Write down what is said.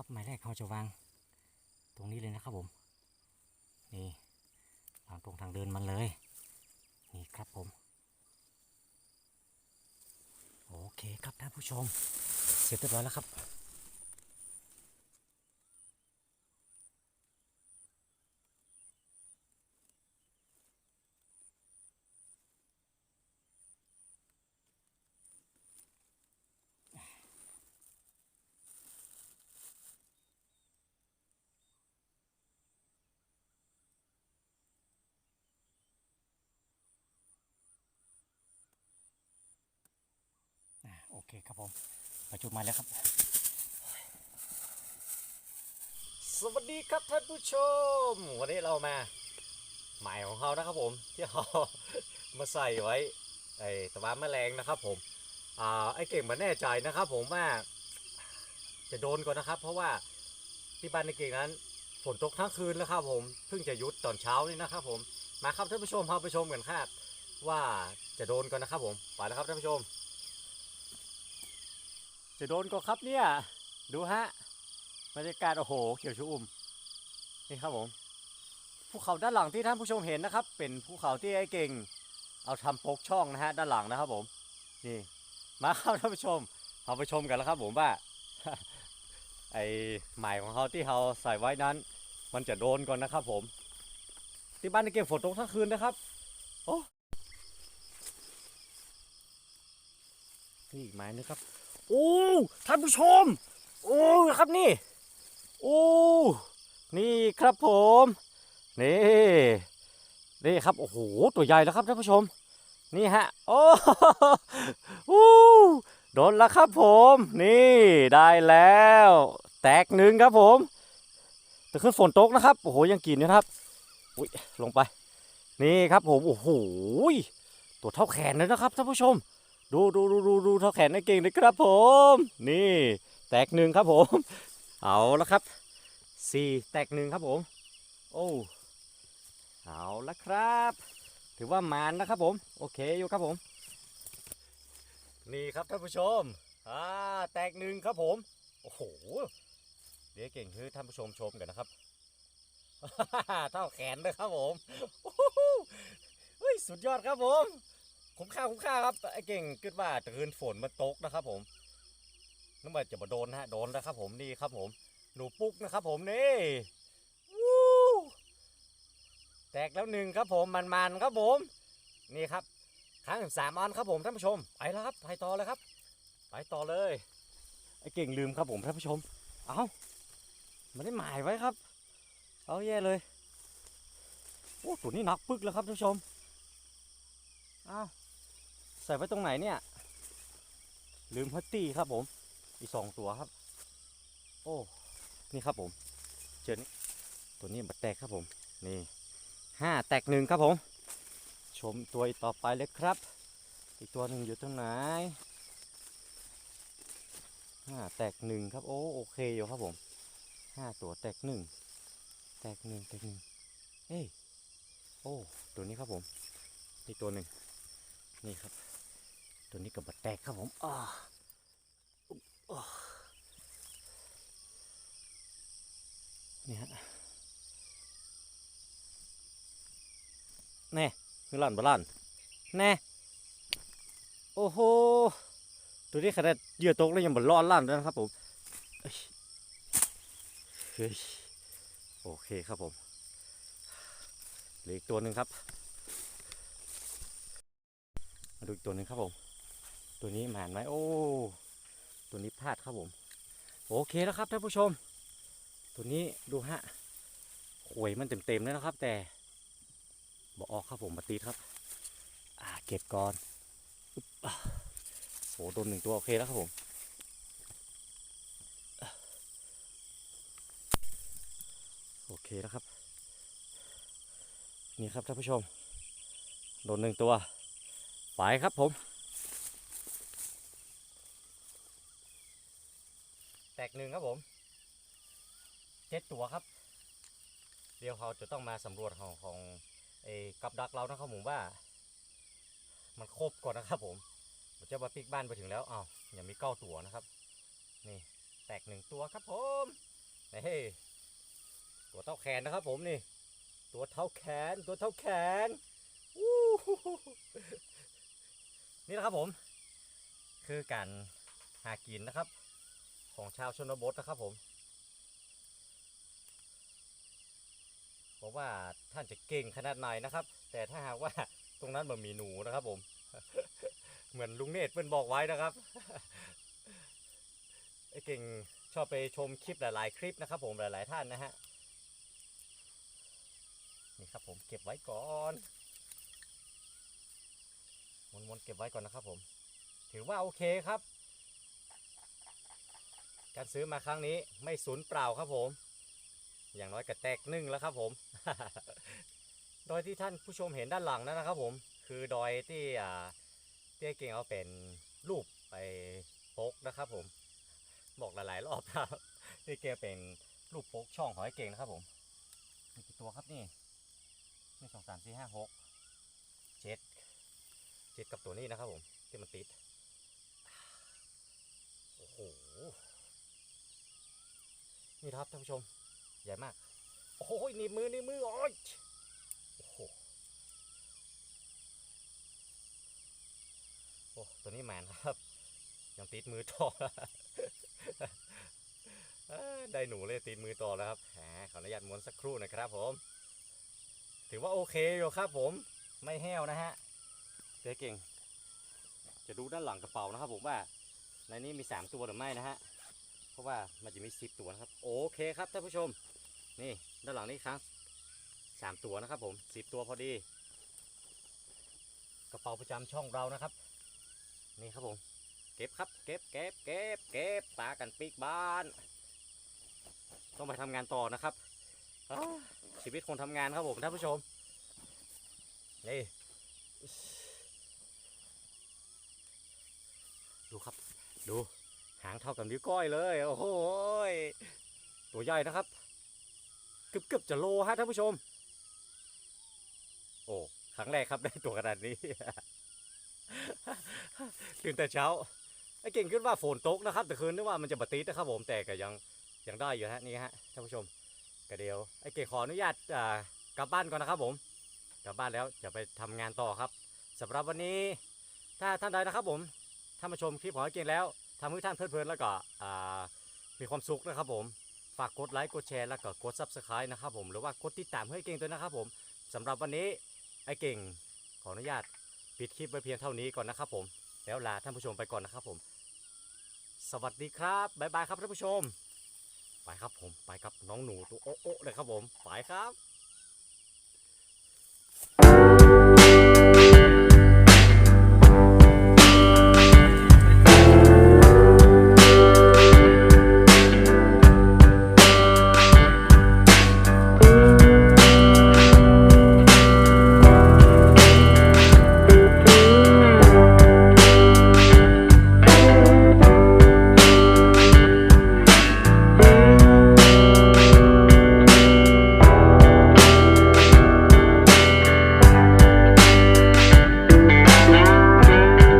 ครับหมายแรกเขาจะวางตรงนี้เลยนะครับผม นี่วางตรงทางเดินมันเลย นี่ครับผม โอเคครับท่านผู้ชม เสร็จเรียบร้อยแล้วครับ เคครับผมประจุมาแล้วครับ สวัสดีครับท่านผู้ชม วันนี้เรามาหมายของเขานะครับผมที่เขามาใส่ไว้ไอ้ตะวันแมลงนะครับผมอ่าไอ้เก่งมาแน่ใจนะครับ ผมว่าจะโดนก่อนนะครับ เพราะว่าที่บ้านในเก่งนั้นฝนตกทั้งคืนแล้วครับผมเพิ่งจะหยุดตอนเช้านี่นะครับผมมาครับท่านผู้ชมพาไปชมกันครับว่าจะโดนก่อนนะครับผมไปแล้วครับท่านผู้ชม จะโดนก็ครับเนี่ย ดูฮะบรรยากาศโอ้โห เขียวชอุ่มนี่ครับผมภูเขาด้านหลังที่ท่านผู้ชมเห็นนะครับ เป็นภูเขาที่ไอ้เก่ง เอาทำปกช่องนะฮะด้านหลังนะครับผมนี่มาครับท่านผู้ชมเอาไปชมกันแล้วครับผมว่าไอ้หมายของเขาที่เขาใส่ไว้นั้น มันจะโดนก่อนนะครับผม ที่บ้านไอเก่งฝนตกทั้งคืนนะครับโอ้นี่อีกไม้นึงครับ โอ้ท่านผู้ชม โอ้ครับนี่ โอ้นี่ครับผม นี่นี่ครับโอ้โหตัวใหญ่แล้วครับท่านผู้ชม นี่ฮะโอ้โอ้โดนแล้วครับผม นี่ได้แล้ว แตกหนึ่งครับผมแต่ขึ้นฝนตกนะครับโอ้โหยังกินนะครับอุ้ยลงไป นี่ครับผมโอ้โหตัวเท่าแขนเลยนะครับท่านผู้ชม ดูดูดูดูดูเท่าแขนในเก่งเลยครับผม นี่ แตกหนึ่งครับผม เอาละครับสี่แตกหนึ่งครับผม โอ้เอาละครับ ถือว่ามานนะครับผม โอเคอยู่ครับผม นี่ครับท่านผู้ชมอ่าแตกหนึ่งครับผม โอ้โหเดี๋ยวเก่งคือท่านผู้ชมชมกันนะครับเท่าแขนเลยครับผมโอ้โหเฮ้ยสุดยอดครับผม คุ้มค่าคุ้มค่าครับไอ้เก่งคิดว่าจะคืนฝนมันตกนะครับ ผมนึกว่าจะมาโดนนะฮะโดนนะครับ ผมนี่ครับ ผมหนูปุ๊กนะครับ ผมนี่วู้แตกแล้วหนึ่งครับ ผมมันๆครับผม นี่ครับครั้งสามอันครับผมท่านผู้ชมไปแล้วครับไปต่อเลยครับ ไปต่อเลยไอ้เก่งลืมครับผมท่านผู้ชม เอาไม่ได้หมายไว้ครับ เอาแย่เลยโอ้ตัวนี้หนักปึกแล้วครับท่านผู้ชมอ้าว ส่ไว้ตรงไหนเนี่ย ลืมพัตตี้ครับผม อีกสองตัวครับ โอ้ นี่ครับผม เจอนี่ตัวนี้บัดแตกครับผม นี่ห้าแตกหนึ่งครับผม ชมตัวอีต่อไปเลยครับ อีกตัวหนึ่งอยู่ตรงไหนห้าแตกหนึ่งครับ โอ้โอเคอยู่ครับผมห้าตัวแตกหนึ่งแตกหนึ่งแตกหนึ่งเอ้ยโอ้ ตัวนี้ครับผม อีกตัวหนึ่งนี่ครับ ตัวนี้กับบัดแตกครับผมอ่าอ่านี่ฮะแน่คือลั่นบลั่นแน่โอ้โหตัวนี้ขนาดเยื่อตกแล้วยังบร้อนลั่นด้วยนะครับผมเอ้ยเฮ้ยโอเคครับผมเหลืออีกตัวหนึ่งครับมาดูอีกตัวหนึ่งครับผม ตัวนี้หมานไหมโอ้ ตัวนี้พลาดครับผม โอเคแล้วครับท่านผู้ชม ตัวนี้ดูฮะหวยมันเต็มๆเลยนะครับ แต่บอกออกครับผมมาตีครับ อ่าเก็บก่อนอึ๊บอ่าโอ้โดนหนึ่งตัวโอเคแล้วครับผมโอเคแล้วครับ นี่ครับท่านผู้ชม โดนหนึ่งตัว ไปครับผม ตกหนึ่งครับผมเจ็ดตัวครับ เดี๋ยวเขาจะต้องมาสำรวจของของไอ้กับดักเรานะครับผมว่า มันครบก่อนนะครับ ผมผมจะมาปิกบ้านไปถึงแล้วอ้าวยังมีเก้าตัวนะครับ นี่แตกหนึ่งตัวครับผมนี่ตัวเท่าแขนนะครับ ผมนี่ ตัวเท่าแขน ตัวเท่าแขนอู้นี่นะครับผม คือการหากินนะครับ ของชาวชนบทนะครับผมบอกว่าท่านจะเก่งขนาดไหนนะครับ แต่ถ้าหากว่าตรงนั้นมันมีหนูนะครับผม เหมือนลุงเนตรเพิ่นบอกไว้นะครับไอ้เก่งชอบไปชมคลิปหลาย ๆ คลิปนะครับผมหลาย ๆ ท่านนะฮะนี่ครับผมเก็บไว้ก่อนมวนๆเก็บไว้ก่อนนะครับผม ถือว่าโอเคครับ การซื้อมาครั้งนี้ไม่สูญเปล่าครับผม อย่างน้อยก็แตกหนึ่งแล้วครับผม ดอยที่ท่านผู้ชมเห็นด้านหลังนั่นนะครับผม คือดอยที่อ่าที่ไอ้เก่งเอาเป็นรูปไปโป๊กนะครับผม บอกหลายๆรอบครับที่เกเป็นรูปโป๊กช่องของไอ้เก่งนะครับผมมีกี่ตัวครับนี่หนึ่งสองสามสี่ห้าหกเจ็ดเจ็ดกับตัวนี้นะครับผมที่มันติด โอ้โห นี่ครับท่านผู้ชม ใหญ่มาก โอ้โหหนี่มือนี่มือ โอ้ยโอ้โหโอ้ตัวนี้แมนครับ ยังติดมือต่อได้หนูเลยติดมือต่อแล้วครับแหมขออนุญาตม้วนสักครู่นะครับผม ถือว่าโอเคอยู่ครับผม ไม่แห้วนะฮะเจ๊เก่ง จะดูด้านหลังกระเป๋านะครับผมว่าในนี้มี 3 ตัวหรือไม่นะฮะ ราะว่ามันจะมี10ตัวนะครับ โอเคครับท่านผู้ชม นี่ด้านหลังนี้ครั้งสามตัวนะครับผม10ตัวพอดี กระเป๋าประจำช่องเรานะครับ นี่ครับผม เก็บครับ เก็บเก็บเก็บเก็บปลากันปีกบ้าน ต้องไปทำงานต่อนะครับ ชีวิตคนทำงานครับผมท่านผู้ชม นี่ดูครับ ดู หางเท่ากับนิ้วก้อยเลย โอ้โหตัวใหญ่นะครับเกือบเกือบจะโลฮะท่านผู้ชม โอ้ครั้งแรกครับได้ตัวขนาดนี้ตื่นแต่เช้าไอ้เก่งขึ้นว่าฝนตกนะครับ แต่คืนนึกว่ามันจะบติดนะครับผมแต่ก็ยังยังได้อยู่ฮะนี่ฮะท่านผู้ชมก็เดียวไอ้เก่งขออนุญาตกลับบ้านก่อนนะครับผมกลับบ้านแล้วจะไปทำงานต่อครับสำหรับวันนี้ ถ้าท่านใดนะครับผมท่านมาชมคลิปของไอ้เก่งแล้ว ทำให้ท่านเพลิดเพลินแล้วก็มีความสุขนะครับผม ฝากกดไลค์กดแชร์แล้วก็กด subscribe นะครับผมหรือว่ากดติดตามให้ไอ้เก่งด้วยนะครับผมสำหรับวันนี้ไอ้เก่งขออนุญาตปิดคลิปไว้เพียงเท่านี้ก่อนนะครับผม แล้วลาท่านผู้ชมไปก่อนนะครับผม สวัสดีครับบ๊ายบายครับท่านผู้ชม ไปครับผมไปครับน้องหนูตัวโอ๊ะโอ๊ะเลยครับผมไปครับ